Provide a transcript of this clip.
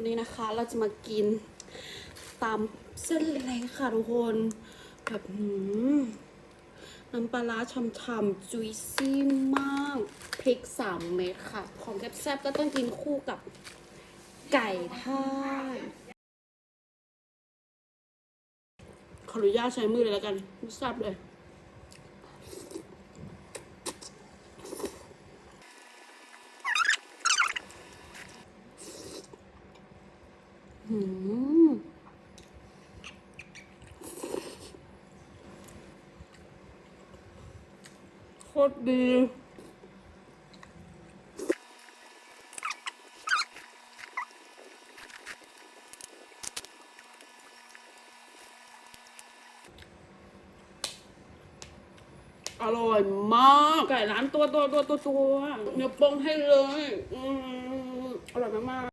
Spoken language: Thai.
วันนี้นะคะเราจะมากินตามเส้นเล็กค่ะทุกคนแบบน้ำปลาร้าฉ่ำๆจุยซี่มากพริกสามเม็ดค่ะ ของแซ่บๆก็ต้องกินคู่กับไก่ทอดขออนุญาตใช้มือเลยแล้วกันแซ่บเลย หืม โคตรดีอร่อยมากไก่ร้านตัวตัวตัวตัวตัวเนื้อโป้งให้เลย อืมอร่อยมากๆ